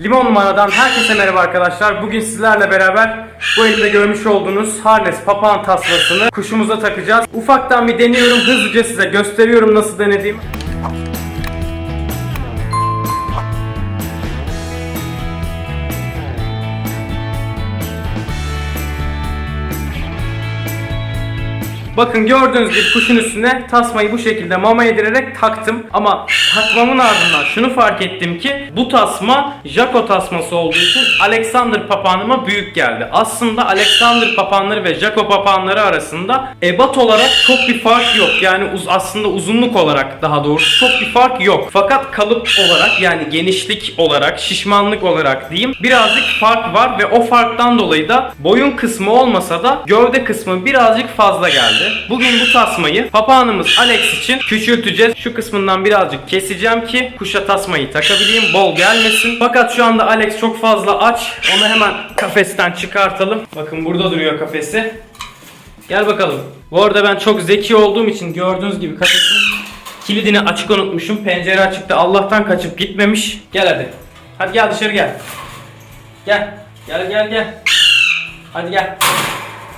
Limon numaradan herkese merhaba arkadaşlar. Bugün sizlerle beraber bu elimde görmüş olduğunuz harness papağan tasmasını kuşumuza takacağız. Ufaktan bir deniyorum. Hızlıca size gösteriyorum nasıl denediğimi. Bakın gördüğünüz gibi kuşun üstüne tasmayı bu şekilde mama yedirerek taktım. Ama takmamın ardından şunu fark ettim ki bu tasma Jaco tasması olduğu için Alexander papağanıma büyük geldi. Aslında Alexander papağanları ve Jaco papağanları arasında ebat olarak çok bir fark yok. Yani uz aslında uzunluk olarak daha doğrusu çok bir fark yok. Fakat kalıp olarak yani genişlik olarak, şişmanlık olarak diyeyim birazcık fark var ve o farktan dolayı da boyun kısmı olmasa da gövde kısmı birazcık fazla geldi. Bugün bu tasmayı papağanımız Alex için küçülteceğiz. Şu kısmından birazcık keseceğim ki kuşa tasmayı takabileyim, bol gelmesin. Fakat şu anda Alex çok fazla aç. Onu hemen kafesten çıkartalım. Bakın burada duruyor kafesi. Gel bakalım. Bu arada ben çok zeki olduğum için gördüğünüz gibi kafesin kilidini açık unutmuşum. Pencere açıktı. Allah'tan kaçıp gitmemiş. Gel hadi. Hadi gel dışarı gel. Gel. Gel gel gel. Hadi gel.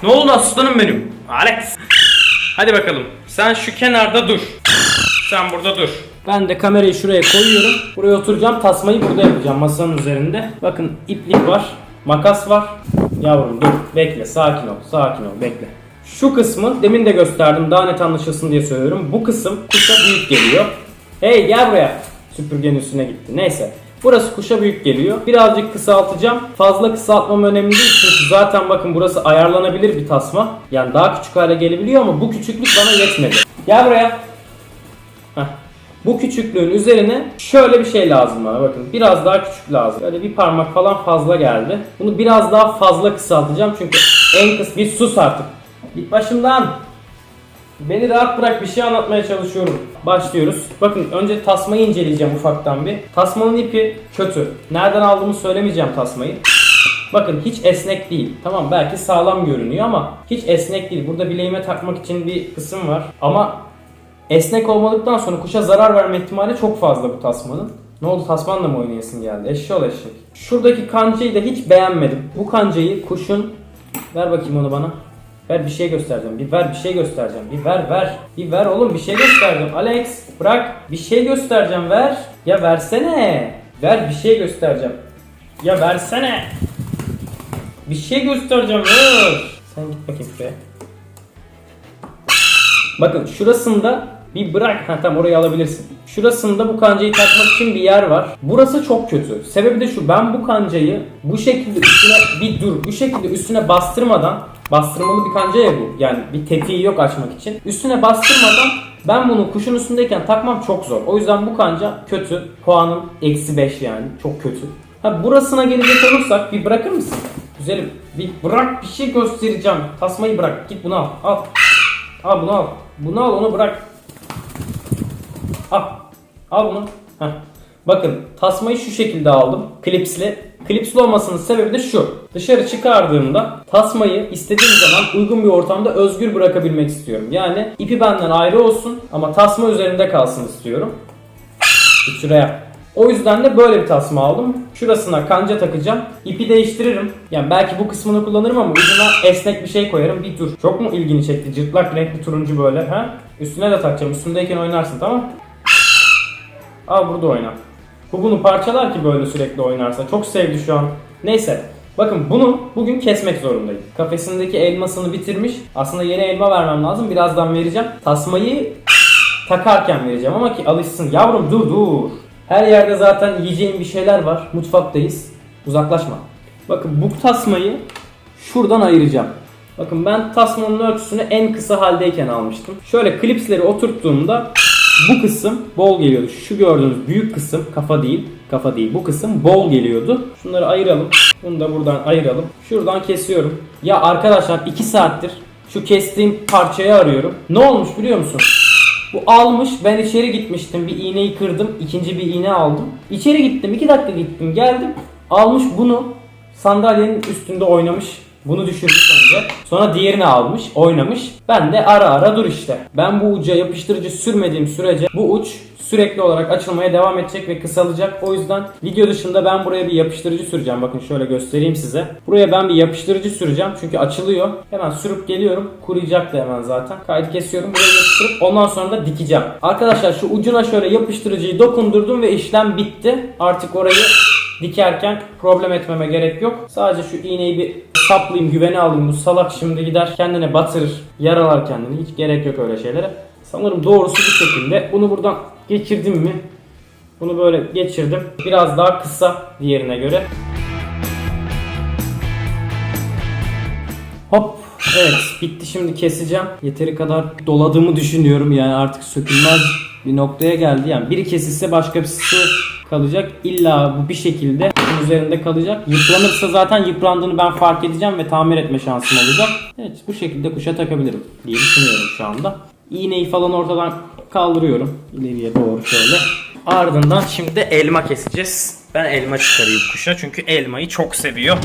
Ne oldu aslanım benim? Alex. Hadi bakalım. Sen şu kenarda dur. Sen burada dur. Ben de kamerayı şuraya koyuyorum. Buraya oturacağım. Tasmayı burada yapacağım masanın üzerinde. Bakın iplik var. Makas var. Yavrum dur. Bekle. Sakin ol. Sakin ol. Bekle. Şu kısmı demin de gösterdim. Daha net anlaşılsın diye söylüyorum. Bu kısım kuşa büyük geliyor. Hey gel buraya. Süpürgenin üstüne gitti. Neyse. Burası kuşa büyük geliyor. Birazcık kısaltacağım. Fazla kısaltmam önemli değil çünkü zaten bakın burası ayarlanabilir bir tasma. Yani daha küçük hale gelebiliyor ama bu küçüklük bana yetmedi. Gel buraya. Heh. Bu küçüklüğün üzerine şöyle bir şey lazım bana bakın. Biraz daha küçük lazım. Böyle bir parmak falan fazla geldi. Bunu biraz daha fazla kısaltacağım çünkü en kıs bir sus artık. Git başımdan. Beni rahat bırak bir şey anlatmaya çalışıyorum. Başlıyoruz. Bakın önce tasmayı inceleyeceğim ufaktan bir. Tasmanın ipi kötü. Nereden aldığımı söylemeyeceğim tasmayı. Bakın hiç esnek değil. Tamam belki sağlam görünüyor ama hiç esnek değil. Burada bileğime takmak için bir kısım var. Ama esnek olmadıktan sonra kuşa zarar verme ihtimali çok fazla bu tasmanın. Ne oldu tasmanla mı oynayasın geldi? Eşşoğlu eşek. Şuradaki kancayı da hiç beğenmedim. Bu kancayı kuşun... Ver bakayım onu bana. Ver bir şey göstereceğim. Bir ver bir şey göstereceğim. Bir ver ver. Bir ver oğlum bir şey göstereceğim. Alex bırak. Bir şey göstereceğim ver. Ya versene. Ver bir şey göstereceğim. Ya versene. Bir şey göstereceğim. Ver. Sen git bakayım şuraya. Bakın şurasında bir bırak. Ha tamam orayı alabilirsin. Şurasında bu kancayı takmak için bir yer var. Burası çok kötü. Sebebi de şu. Ben bu kancayı bu şekilde üstüne bir dur. Bu şekilde üstüne bastırmadan bastırmalı bir kanca ya bu. Yani bir tetiği yok açmak için. Üstüne bastırmadan ben bunu kuşun üstündeyken takmam çok zor. O yüzden bu kanca kötü. Puanım eksi 5 yani. Çok kötü. Ha burasına gelecek olursak bir bırakır mısın? Güzelim. Bir bırak bir şey göstereceğim. Tasmayı bırak. Git bunu al. Al. Al bunu al. Bunu al onu bırak. Al. Al bunu. Heh. Bakın tasmayı şu şekilde aldım. Klipsli. Klipsli olmasının sebebi de şu. Dışarı çıkardığımda tasmayı istediğim zaman uygun bir ortamda özgür bırakabilmek istiyorum. Yani ipi benden ayrı olsun ama tasma üzerinde kalsın istiyorum. Şuraya. O yüzden de böyle bir tasma aldım. Şurasına kanca takacağım. İpi değiştiririm. Yani belki bu kısmını kullanırım ama ucuna esnek bir şey koyarım. Bir dur. Çok mu ilgini çekti? Cırtlak renkli turuncu böyle. Ha? Üstüne de takacağım. Üstündeyken oynarsın tamam Al burada oyna. Bu bunu parçalar ki böyle sürekli oynarsa. Çok sevdi şu an. Neyse. Bakın bunu bugün kesmek zorundayım. Kafesindeki elmasını bitirmiş. Aslında yeni elma vermem lazım. Birazdan vereceğim. Tasmayı takarken vereceğim ama ki alışsın. Yavrum dur dur. Her yerde zaten yiyeceğim bir şeyler var. Mutfaktayız. Uzaklaşma. Bakın bu tasmayı şuradan ayıracağım. Bakın ben tasmanın ölçüsünü en kısa haldeyken almıştım. Şöyle klipsleri oturttuğumda bu kısım bol geliyordu. Şu gördüğünüz büyük kısım kafa değil, kafa değil. Bu kısım bol geliyordu. Şunları ayıralım. Bunu da buradan ayıralım. Şuradan kesiyorum. Ya arkadaşlar 2 saattir şu kestiğim parçayı arıyorum. Ne olmuş biliyor musun? Bu almış ben içeri gitmiştim bir iğneyi kırdım ikinci bir iğne aldım. İçeri gittim 2 dakika gittim geldim almış bunu sandalyenin üstünde oynamış Bunu düşürmüş önce. Sonra diğerini almış, oynamış. Ben de ara ara dur işte. Ben bu uca yapıştırıcı sürmediğim sürece bu uç sürekli olarak açılmaya devam edecek ve kısalacak. O yüzden video dışında ben buraya bir yapıştırıcı süreceğim. Bakın şöyle göstereyim size. Buraya ben bir yapıştırıcı süreceğim. Çünkü açılıyor. Hemen sürüp geliyorum. Kuruyacak da hemen zaten. Kaydı kesiyorum. Buraya yapıştırıp ondan sonra da dikeceğim. Arkadaşlar şu ucuna şöyle yapıştırıcıyı dokundurdum ve işlem bitti. Artık orayı dikerken problem etmeme gerek yok. Sadece şu iğneyi bir saplayayım, güvene alayım. Bu salak şimdi gider kendine batırır, yaralar kendini. Hiç gerek yok öyle şeylere. Sanırım doğrusu bu şekilde. Bunu buradan geçirdim mi? Bunu böyle geçirdim. Biraz daha kısa diğerine göre. Hop. Evet bitti şimdi keseceğim. Yeteri kadar doladığımı düşünüyorum yani artık sökülmez bir noktaya geldi. Yani biri kesilse başka birisi kalacak. İlla bu bir şekilde üzerinde kalacak. Yıpranırsa zaten yıprandığını ben fark edeceğim ve tamir etme şansım olacak. Evet bu şekilde kuşa takabilirim diye düşünüyorum şu anda. İğneyi falan ortadan kaldırıyorum. İleriye doğru şöyle. Ardından şimdi elma keseceğiz. Ben elma çıkarayım kuşa çünkü elmayı çok seviyor.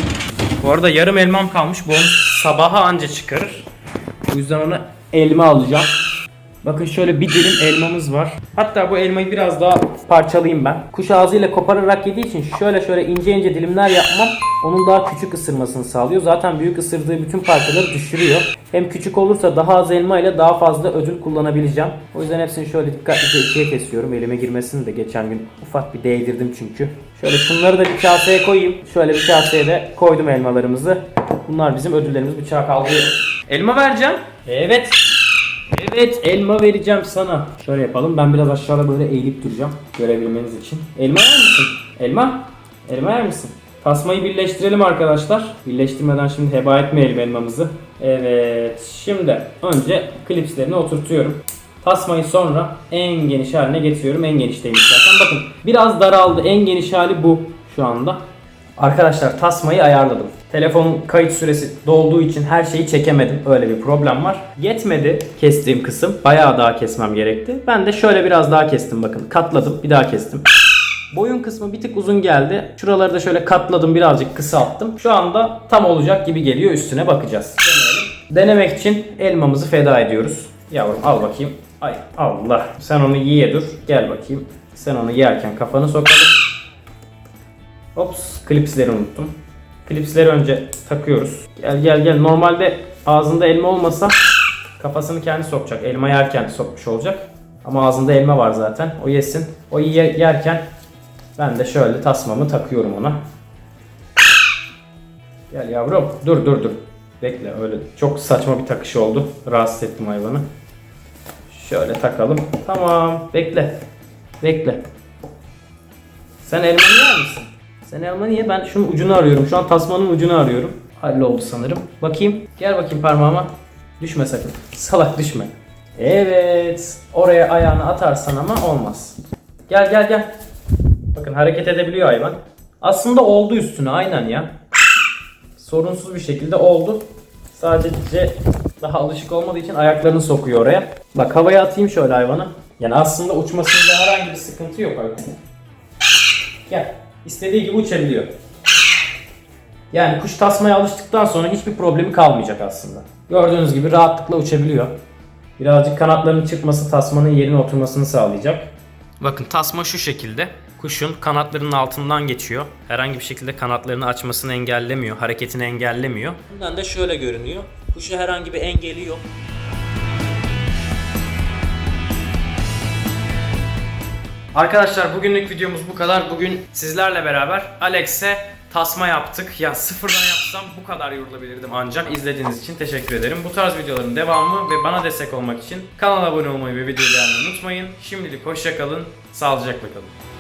Bu arada yarım elmam kalmış. Bu sabaha anca çıkarır. O yüzden ona elma alacağım. Bakın şöyle bir dilim elmamız var. Hatta bu elmayı biraz daha parçalayayım ben. Kuş ağzıyla kopararak yediği için şöyle şöyle ince ince dilimler yapmam onun daha küçük ısırmasını sağlıyor. Zaten büyük ısırdığı bütün parçaları düşürüyor. Hem küçük olursa daha az elma ile daha fazla ödül kullanabileceğim. O yüzden hepsini şöyle dikkatlice ikiye kesiyorum. Elime girmesini de geçen gün ufak bir değdirdim çünkü. Şöyle şunları da bir kaseye koyayım. Şöyle bir kaseye de koydum elmalarımızı. Bunlar bizim ödüllerimiz bıçağı kaldırıyor. Elma vereceğim. Evet. Evet elma vereceğim sana. Şöyle yapalım. Ben biraz aşağıda böyle eğilip duracağım. Görebilmeniz için. Elma yer misin? Elma? Elma yer misin? Tasmayı birleştirelim arkadaşlar. Birleştirmeden şimdi heba etmeyelim elmamızı. Evet. Şimdi önce klipslerini oturtuyorum. Tasmayı sonra en geniş haline getiriyorum. En genişteymiş zaten. Bakın biraz daraldı. En geniş hali bu şu anda. Arkadaşlar tasmayı ayarladım. Telefonun kayıt süresi dolduğu için her şeyi çekemedim. Öyle bir problem var. Yetmedi kestiğim kısım. Bayağı daha kesmem gerekti. Ben de şöyle biraz daha kestim bakın. Katladım bir daha kestim. Boyun kısmı bir tık uzun geldi. Şuraları da şöyle katladım birazcık kısalttım. Şu anda tam olacak gibi geliyor. Üstüne bakacağız. Deneyelim. Denemek için elmamızı feda ediyoruz. Yavrum al bakayım. Ay Allah. Sen onu yiye dur. Gel bakayım. Sen onu yerken kafanı sokalım. Ops, klipsleri unuttum. Klipsleri önce takıyoruz. Gel gel gel. Normalde ağzında elma olmasa kafasını kendi sokacak. Elma yerken sokmuş olacak. Ama ağzında elma var zaten. O yesin. O ye- yerken ben de şöyle tasmamı takıyorum ona. Gel yavrum. Dur dur dur. Bekle öyle. Çok saçma bir takış oldu. Rahatsız ettim hayvanı. Şöyle takalım. Tamam. Bekle. Bekle. Sen elmanı yer misin? Sen elmanı ye. Ben şunun ucunu arıyorum. Şu an tasmanın ucunu arıyorum. Halloldu sanırım. Bakayım. Gel bakayım parmağıma. Düşme sakın. Salak düşme. Evet. Oraya ayağını atarsan ama olmaz. Gel gel gel. Bakın hareket edebiliyor hayvan. Aslında oldu üstüne aynen ya. Sorunsuz bir şekilde oldu. Sadece daha alışık olmadığı için ayaklarını sokuyor oraya. Bak havaya atayım şöyle hayvanı. Yani aslında uçmasında herhangi bir sıkıntı yok hayvanın. Gel. İstediği gibi uçabiliyor. Yani kuş tasmaya alıştıktan sonra hiçbir problemi kalmayacak aslında. Gördüğünüz gibi rahatlıkla uçabiliyor. Birazcık kanatlarının çıkması tasmanın yerine oturmasını sağlayacak. Bakın tasma şu şekilde. Kuşun kanatlarının altından geçiyor. Herhangi bir şekilde kanatlarını açmasını engellemiyor, hareketini engellemiyor. Bundan da şöyle görünüyor. Kuşa herhangi bir engeli yok. Arkadaşlar bugünlük videomuz bu kadar. Bugün sizlerle beraber Alex'e tasma yaptık. Ya sıfırdan yapsam bu kadar yorulabilirdim ancak. izlediğiniz için teşekkür ederim. Bu tarz videoların devamı ve bana destek olmak için kanala abone olmayı ve videoyu beğenmeyi unutmayın. Şimdilik hoşça kalın, sağlıcakla kalın.